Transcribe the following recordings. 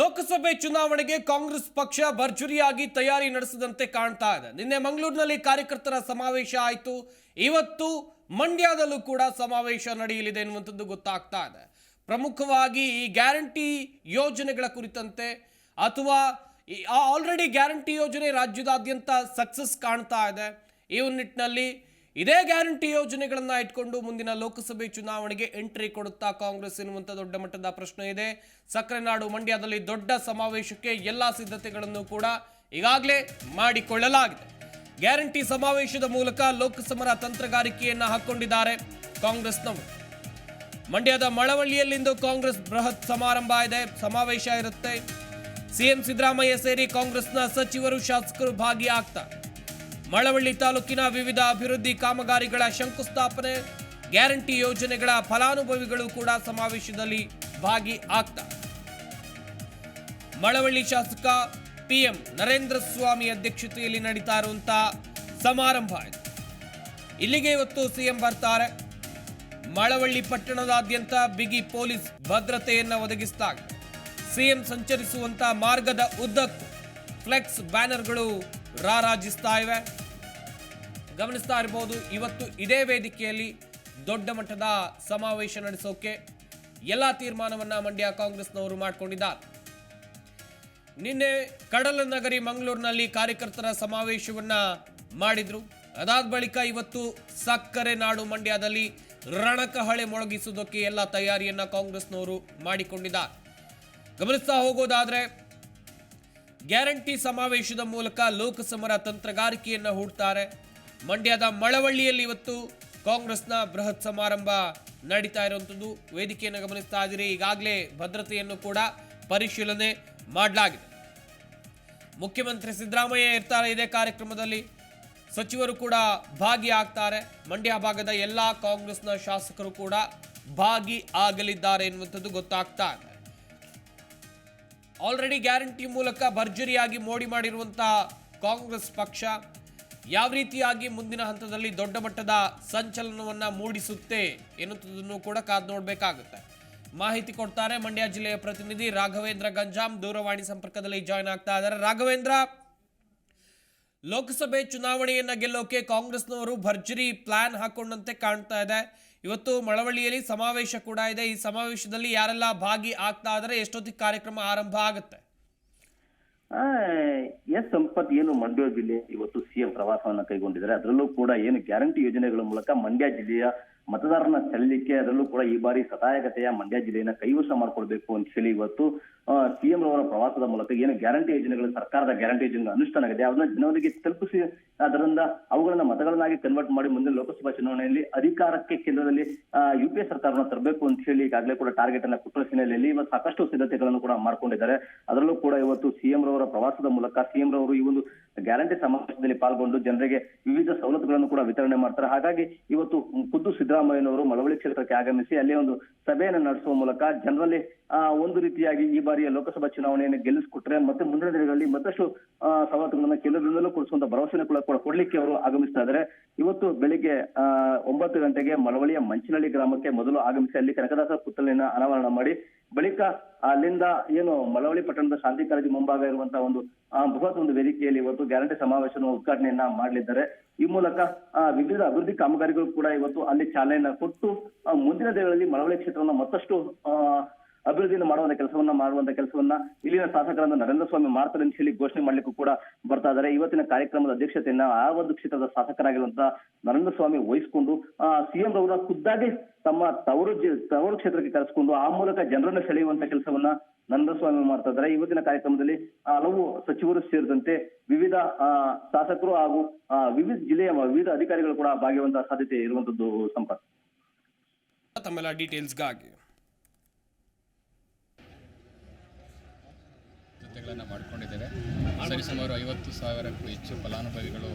ಲೋಕಸಭೆ ಚುನಾವಣೆಗೆ ಕಾಂಗ್ರೆಸ್ ಪಕ್ಷ ಭರ್ಜುರಿಯಾಗಿ ತಯಾರಿ ನಡೆಸದಂತೆ ಕಾಣ್ತಾ ಇದೆ. ನಿನ್ನೆ ಮಂಗಳೂರಿನಲ್ಲಿ ಕಾರ್ಯಕರ್ತರ ಸಮಾವೇಶ ಆಯಿತು. ಇವತ್ತು ಮಂಡ್ಯದಲ್ಲೂ ಕೂಡ ಸಮಾವೇಶ ನಡೆಯಲಿದೆ ಎನ್ನುವಂಥದ್ದು ಗೊತ್ತಾಗ್ತಾ ಇದೆ. ಪ್ರಮುಖವಾಗಿ ಈ ಗ್ಯಾರಂಟಿ ಯೋಜನೆಗಳ ಕುರಿತಂತೆ ಅಥವಾ ಆಲ್ರೆಡಿ ಗ್ಯಾರಂಟಿ ಯೋಜನೆ ರಾಜ್ಯದಾದ್ಯಂತ ಸಕ್ಸಸ್ ಕಾಣ್ತಾ ಇದೆ. ಈ ನಿಟ್ಟಿನಲ್ಲಿ ಇದೇ ಗ್ಯಾರಂಟಿ ಯೋಜನೆಗಳನ್ನು ಇಟ್ಕೊಂಡು ಮುಂದಿನ ಲೋಕಸಭೆ ಚುನಾವಣೆಗೆ ಎಂಟ್ರಿ ಕೊಡುತ್ತಾ ಕಾಂಗ್ರೆಸ್ ಎನ್ನುವಂಥ ದೊಡ್ಡ ಮಟ್ಟದ ಪ್ರಶ್ನೆ ಇದೆ. ಸಕ್ಕರೆ ನಾಡು ಮಂಡ್ಯದಲ್ಲಿ ದೊಡ್ಡ ಸಮಾವೇಶಕ್ಕೆ ಎಲ್ಲ ಸಿದ್ಧತೆಗಳನ್ನು ಕೂಡ ಈಗಾಗಲೇ ಮಾಡಿಕೊಳ್ಳಲಾಗಿದೆ. ಗ್ಯಾರಂಟಿ ಸಮಾವೇಶದ ಮೂಲಕ ಲೋಕಸಮರ ತಂತ್ರಗಾರಿಕೆಯನ್ನ ಹಾಕೊಂಡಿದ್ದಾರೆ ಕಾಂಗ್ರೆಸ್ನವರು. ಮಂಡ್ಯದ ಮಳವಳ್ಳಿಯಲ್ಲಿಂದು ಕಾಂಗ್ರೆಸ್ ಬೃಹತ್ ಸಮಾರಂಭ ಇದೆ. ಸಮಾವೇಶ ಇರುತ್ತೆ. ಸಿಎಂ ಸಿದ್ದರಾಮಯ್ಯ ಸೇರಿ ಕಾಂಗ್ರೆಸ್ನ ಸಚಿವರು ಶಾಸಕರು ಭಾಗಿಯಾಗ್ತಾರೆ. ಮಳವಳ್ಳಿ ತಾಲೂಕಿನ ವಿವಿಧ ಅಭಿವೃದ್ಧಿ ಕಾಮಗಾರಿಗಳ ಶಂಕುಸ್ಥಾಪನೆ, ಗ್ಯಾರಂಟಿ ಯೋಜನೆಗಳ ಫಲಾನುಭವಿಗಳು ಕೂಡ ಸಮಾವೇಶದಲ್ಲಿ ಭಾಗಿ ಆಗ್ತಾ ಮಳವಳ್ಳಿ ಶಾಸಕ ಪಿಎಂ ನರೇಂದ್ರ ಸ್ವಾಮಿ ಅಧ್ಯಕ್ಷತೆಯಲ್ಲಿ ನಡೀತಾ ಇರುವಂತಹ ಸಮಾರಂಭ ಇಲ್ಲಿಗೆ ಇವತ್ತು ಸಿಎಂ ಬರ್ತಾರೆ. ಮಳವಳ್ಳಿ ಪಟ್ಟಣದಾದ್ಯಂತ ಬಿಗಿ ಪೊಲೀಸ್ ಭದ್ರತೆಯನ್ನು ಒದಗಿಸಿದಾಗ ಸಿಎಂ ಸಂಚರಿಸುವಂತಹ ಮಾರ್ಗದ ಉದ್ದಕ್ಕೂ ಫ್ಲೆಕ್ಸ್ ಬ್ಯಾನರ್ಗಳು ರಾರಾಜಿಸ್ತಾ ಇವೆ. ಗಮನಿಸ್ತಾ ಇರಬಹುದು ಇವತ್ತು ಇದೇ ವೇದಿಕೆಯಲ್ಲಿ ದೊಡ್ಡ ಮಟ್ಟದ ಸಮಾವೇಶ ನಡೆಸೋಕೆ ಎಲ್ಲ ತೀರ್ಮಾನವನ್ನ ಮಂಡ್ಯ ಕಾಂಗ್ರೆಸ್ನವರು ಮಾಡಿಕೊಂಡಿದ್ದಾರೆ. ನಿನ್ನೆ ಕಡಲ ನಗರಿ ಮಂಗಳೂರಿನಲ್ಲಿ ಕಾರ್ಯಕರ್ತರ ಸಮಾವೇಶವನ್ನ ಮಾಡಿದ್ರು. ಅದಾದ ಬಳಿಕ ಇವತ್ತು ಸಕ್ಕರೆ ನಾಡು ಮಂಡ್ಯದಲ್ಲಿ ರಣಕಹಳೆ ಮೊಳಗಿಸುವುದಕ್ಕೆ ಎಲ್ಲ ತಯಾರಿಯನ್ನ ಕಾಂಗ್ರೆಸ್ನವರು ಮಾಡಿಕೊಂಡಿದ್ದಾರೆ. ಗಮನಿಸ್ತಾ ಹೋಗೋದಾದ್ರೆ, ಗ್ಯಾರಂಟಿ ಸಮಾವೇಶದ ಮೂಲಕ ಲೋಕಸಮರ ತಂತ್ರಗಾರಿಕೆಯನ್ನ ಹೂಡ್ತಾರೆ. ಮಂಡ್ಯದ ಮಳವಳ್ಳಿಯಲ್ಲಿ ಇವತ್ತು ಕಾಂಗ್ರೆಸ್ನ ಬೃಹತ್ ಸಮಾರಂಭ ನಡೀತಾ ಇರುವಂಥದ್ದು. ವೇದಿಕೆಯನ್ನು ಗಮನಿಸ್ತಾ ಇದ್ದೀರಿ. ಈಗಾಗಲೇ ಭದ್ರತೆಯನ್ನು ಕೂಡ ಪರಿಶೀಲನೆ ಮಾಡಲಾಗಿದೆ. ಮುಖ್ಯಮಂತ್ರಿ ಸಿದ್ದರಾಮಯ್ಯ ಇರ್ತಾರೆ ಇದೇ ಕಾರ್ಯಕ್ರಮದಲ್ಲಿ. ಸಚಿವರು ಕೂಡ ಭಾಗಿಯಾಗ್ತಾರೆ. ಮಂಡ್ಯ ಭಾಗದ ಎಲ್ಲ ಕಾಂಗ್ರೆಸ್ನ ಶಾಸಕರು ಕೂಡ ಭಾಗಿ ಆಗಲಿದ್ದಾರೆ ಎನ್ನುವಂಥದ್ದು ಗೊತ್ತಾಗ್ತಾ ಇದೆ. ಆಲ್ರೆಡಿ ಗ್ಯಾರಂಟಿ ಮೂಲಕ ಭರ್ಜರಿಯಾಗಿ ಮೋಡಿ ಮಾಡಿರುವಂತಹ ಕಾಂಗ್ರೆಸ್ ಪಕ್ಷ ಯಾವ ರೀತಿಯಾಗಿ ಮುಂದಿನ ಹಂತದಲ್ಲಿ ದೊಡ್ಡ ಮಟ್ಟದ ಸಂಚಲನವನ್ನ ಮೂಡಿಸುತ್ತೆ ಎನ್ನುವುದನ್ನು ಕೂಡ ಕಾದು ನೋಡಬೇಕಾಗುತ್ತೆ. ಮಾಹಿತಿ ಕೊಡ್ತಾರೆ ಮಂಡ್ಯ ಜಿಲ್ಲೆಯ ಪ್ರತಿನಿಧಿ ರಾಘವೇಂದ್ರ ಗಂಜಾಂ ದೂರವಾಣಿ ಸಂಪರ್ಕದಲ್ಲಿ ಜಾಯ್ನ್ ಆಗ್ತಾ ಇದ್ದಾರೆ. ರಾಘವೇಂದ್ರ, ಲೋಕಸಭೆ ಚುನಾವಣೆಯನ್ನ ಗೆಲ್ಲೋಕೆ ಕಾಂಗ್ರೆಸ್ನವರು ಭರ್ಜರಿ ಪ್ಲಾನ್ ಹಾಕೊಂಡಂತೆ ಕಾಣ್ತಾ ಇದೆ. ಇವತ್ತು ಮಳವಳ್ಳಿಯಲ್ಲಿ ಸಮಾವೇಶ ಕೂಡ ಇದೆ. ಈ ಸಮಾವೇಶದಲ್ಲಿ ಯಾರೆಲ್ಲ ಭಾಗಿ ಆಗ್ತಾ ಇದ್ದಾರೆ, ಎಷ್ಟೊತ್ತಿಗೆ ಕಾರ್ಯಕ್ರಮ ಆರಂಭ ಆಗುತ್ತೆ? ಎಸ್ ಸಂಪತ್ ಏನು ಮಂಡ್ಯ ಜಿಲ್ಲೆ ಇವತ್ತು ಸಿಎಂ ಪ್ರವಾಸವನ್ನ ಕೈಗೊಂಡಿದ್ದಾರೆ. ಅದರಲ್ಲೂ ಕೂಡ ಏನು ಗ್ಯಾರಂಟಿ ಯೋಜನೆಗಳ ಮೂಲಕ ಮಂಡ್ಯ ಜಿಲ್ಲೆಯ ಮತದಾರನ ಸೆಳೆಯಲಿಕ್ಕೆ ಅದರಲ್ಲೂ ಕೂಡ ಈ ಬಾರಿ ಸದಾಯಕತೆಯ ಮಂಡ್ಯ ಜಿಲ್ಲೆಯನ್ನ ಕೈವಶ ಮಾಡ್ಕೊಳ್ಬೇಕು ಅಂತ ಹೇಳಿ ಇವತ್ತು ಸಿಎಂ ರವರ ಪ್ರವಾಸದ ಮೂಲಕ ಏನು ಗ್ಯಾರಂಟಿ ಯೋಜನೆಗಳು, ಸರ್ಕಾರದ ಗ್ಯಾರಂಟಿ ಯೋಜನೆ ಅನುಷ್ಠಾನ ಆಗಿದೆ. ಅದನ್ನ ಜನರಿಗೆ ತಲುಪಿಸಿ, ಅದರಿಂದ ಅವುಗಳನ್ನ ಮತಗಳನ್ನಾಗಿ ಕನ್ವರ್ಟ್ ಮಾಡಿ ಮುಂದಿನ ಲೋಕಸಭಾ ಚುನಾವಣೆಯಲ್ಲಿ ಅಧಿಕಾರಕ್ಕೆ ಕೇಂದ್ರದಲ್ಲಿ ಯು ಪಿ ಎ ಸರ್ಕಾರವನ್ನು ತರಬೇಕು ಅಂತ ಹೇಳಿ ಈಗಾಗಲೇ ಕೂಡ ಟಾರ್ಗೆಟ್ ಅನ್ನ ಕೊಟ್ಟಿರೋ ಹಿನ್ನೆಲೆಯಲ್ಲಿ ಇವತ್ತು ಸಾಕಷ್ಟು ಸಿದ್ಧತೆಗಳನ್ನು ಕೂಡ ಮಾಡ್ಕೊಂಡಿದ್ದಾರೆ. ಅದರಲ್ಲೂ ಕೂಡ ಇವತ್ತು ಸಿಎಂ ರವರ ಪ್ರವಾಸದ ಮೂಲಕ ಸಿಎಂ ರವರು ಈ ಒಂದು ಗ್ಯಾರಂಟಿ ಸಮಾವೇಶದಲ್ಲಿ ಪಾಲ್ಗೊಂಡು ಜನರಿಗೆ ವಿವಿಧ ಸವಲತ್ತುಗಳನ್ನು ಕೂಡ ವಿತರಣೆ ಮಾಡ್ತಾರೆ. ಹಾಗಾಗಿ ಇವತ್ತು ಖುದ್ದು ಸಿದ್ದರಾಮಯ್ಯನವರು ಮಳವಳ್ಳಿ ಕ್ಷೇತ್ರಕ್ಕೆ ಆಗಮಿಸಿ ಅಲ್ಲಿ ಒಂದು ಸಭೆಯನ್ನು ನಡೆಸುವ ಮೂಲಕ ಜನರಲ್ಲಿ ಒಂದು ರೀತಿಯಾಗಿ ಈ ಬಾರಿಯ ಲೋಕಸಭಾ ಚುನಾವಣೆಯನ್ನು ಗೆಲ್ಲಿಸಿಕೊಟ್ರೆ ಮತ್ತೆ ಮುಂದಿನ ದಿನಗಳಲ್ಲಿ ಮತ್ತಷ್ಟು ಸವಲತ್ತುಗಳನ್ನ ಕೇಂದ್ರದಿಂದಲೂ ಕೊಡಿಸುವಂತ ಭರವಸೆಯನ್ನು ಕೂಡ ಕೂಡ ಕೊಡ್ಲಿಕ್ಕೆ ಅವರು ಆಗಮಿಸ್ತಾ ಇದ್ದಾರೆ. ಇವತ್ತು ಬೆಳಿಗ್ಗೆ ಒಂಬತ್ತು ಗಂಟೆಗೆ ಮಳವಳ್ಳಿಯ ಮಂಚಿನಹಳ್ಳಿ ಗ್ರಾಮಕ್ಕೆ ಮೊದಲು ಆಗಮಿಸಿ ಅಲ್ಲಿ ಕನಕದಾಸ ಪುತ್ತಳಿನ ಅನಾವರಣ ಮಾಡಿ ಬಳಿಕ ಅಲ್ಲಿಂದ ಏನು ಮಳವಳ್ಳಿ ಪಟ್ಟಣದ ಶಾಂತಿ ಕಾಲೇಜು ಮುಂಭಾಗ ಇರುವಂತಹ ಒಂದು ಬೃಹತ್ ಒಂದು ವೇದಿಕೆಯಲ್ಲಿ ಇವತ್ತು ಗ್ಯಾರಂಟಿ ಸಮಾವೇಶನ ಉದ್ಘಾಟನೆಯನ್ನ ಮಾಡಲಿದ್ದಾರೆ. ಈ ಮೂಲಕ ವಿವಿಧ ಅಭಿವೃದ್ಧಿ ಕಾಮಗಾರಿಗಳು ಕೂಡ ಇವತ್ತು ಅಲ್ಲಿ ಚಾಲನೆ ಕೊಟ್ಟು ಮುಂದಿನ ದಿನಗಳಲ್ಲಿ ಮಳವಳ್ಳಿ ಕ್ಷೇತ್ರವನ್ನು ಮತ್ತಷ್ಟು ಅಭಿವೃದ್ಧಿಯನ್ನು ಮಾಡುವಂತ ಕೆಲಸವನ್ನ ಮಾಡುವಂತ ಕೆಲಸವನ್ನ ಇಲ್ಲಿನ ಶಾಸಕರಾದ ನರೇಂದ್ರ ಸ್ವಾಮಿ ಮಾಡ್ತಾರೆ ಅಂತ ಹೇಳಿ ಘೋಷಣೆ ಮಾಡ್ಲಿಕ್ಕೂ ಕೂಡ ಬರ್ತಾ ಇದ್ದಾರೆ. ಇವತ್ತಿನ ಕಾರ್ಯಕ್ರಮದ ಅಧ್ಯಕ್ಷತೆಯನ್ನ ಆ ಒಂದು ಕ್ಷೇತ್ರದ ಶಾಸಕರಾಗಿರುವಂತಹ ನರೇಂದ್ರ ಸ್ವಾಮಿ ವಹಿಸಿಕೊಂಡು ಸಿಎಂ ರವರ ಖುದ್ದಾಗಿ ತಮ್ಮ ತವರು ತವರು ಕ್ಷೇತ್ರಕ್ಕೆ ಕರೆಸಿಕೊಂಡು ಆ ಮೂಲಕ ಜನರನ್ನು ಸೆಳೆಯುವಂತ ಕೆಲಸವನ್ನ ನರೇಂದ್ರ ಸ್ವಾಮಿ ಮಾಡ್ತಾ ಇದ್ದಾರೆ ಇವತ್ತಿನ ಕಾರ್ಯಕ್ರಮದಲ್ಲಿ ಹಲವು ಸಚಿವರು ಸೇರಿದಂತೆ ವಿವಿಧ ಆ, ಶಾಸಕರು ಹಾಗೂ ವಿವಿಧ ಜಿಲ್ಲೆಯ ವಿವಿಧ ಅಧಿಕಾರಿಗಳು ಕೂಡ ಭಾಗಿಯಾಗುವಂತಹ ಸಾಧ್ಯತೆ ಇರುವಂತದ್ದು ಸಂಪತ್ ತಮ್ಮೆಲ್ಲ ಡೀಟೇಲ್ಸ್ಗಾಗಿ ಸಿದ್ಧತೆಗಳನ್ನು ಮಾಡಿಕೊಂಡಿದ್ದೇವೆ. ಸರಿಸುಮಾರು ಐವತ್ತು ಸಾವಿರಕ್ಕೂ ಹೆಚ್ಚು ಫಲಾನುಭವಿಗಳು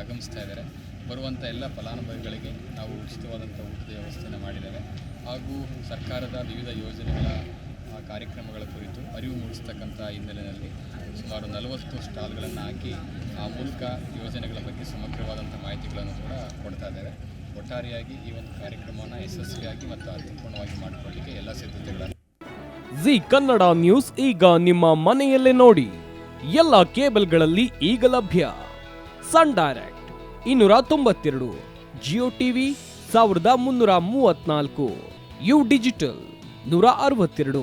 ಆಗಮಿಸ್ತಾ ಇದ್ದಾರೆ. ಬರುವಂಥ ಎಲ್ಲ ಫಲಾನುಭವಿಗಳಿಗೆ ನಾವು ಉಚಿತವಾದಂಥ ಊಟದ ವ್ಯವಸ್ಥೆಯನ್ನು ಮಾಡಿದ್ದೇವೆ. ಹಾಗೂ ಸರ್ಕಾರದ ವಿವಿಧ ಯೋಜನೆಗಳ ಕಾರ್ಯಕ್ರಮಗಳ ಕುರಿತು ಅರಿವು ಮೂಡಿಸ್ತಕ್ಕಂಥ ಹಿನ್ನೆಲೆಯಲ್ಲಿ ಸುಮಾರು ನಲವತ್ತು ಸ್ಟಾಲ್ಗಳನ್ನು ಹಾಕಿ ಆ ಮೂಲಕ ಯೋಜನೆಗಳ ಬಗ್ಗೆ ಸಮಗ್ರವಾದಂಥ ಮಾಹಿತಿಗಳನ್ನು ಕೂಡ ಕೊಡ್ತಾ ಇದ್ದೇವೆ ಒಟ್ಟಾರೆಯಾಗಿ ಈ ಒಂದು ಕಾರ್ಯಕ್ರಮವನ್ನು ಯಶಸ್ವಿಯಾಗಿ ಮತ್ತು ಅರ್ಥಪೂರ್ಣವಾಗಿ ಮಾಡಿಕೊಳ್ಳಲಿಕ್ಕೆ ಎಲ್ಲ ಸಿದ್ಧತೆಗಳನ್ನು ಜಿ ಕನ್ನಡ ನ್ಯೂಸ್ ಈಗ ನಿಮ್ಮ ಮನೆಯಲ್ಲೇ ನೋಡಿ. ಎಲ್ಲ ಕೇಬಲ್ಗಳಲ್ಲಿ ಈಗ ಲಭ್ಯ. ಸನ್ ಡೈರೆಕ್ಟ್ ಇನ್ನೂರ ತೊಂಬತ್ತೆರಡು, ಜಿಯೋ ಟಿವಿ ಸಾವಿರದ ಮುನ್ನೂರ ಮೂವತ್ನಾಲ್ಕು ಯು ಡಿಜಿಟಲ್ ನೂರ ಅರವತ್ತೆರಡು.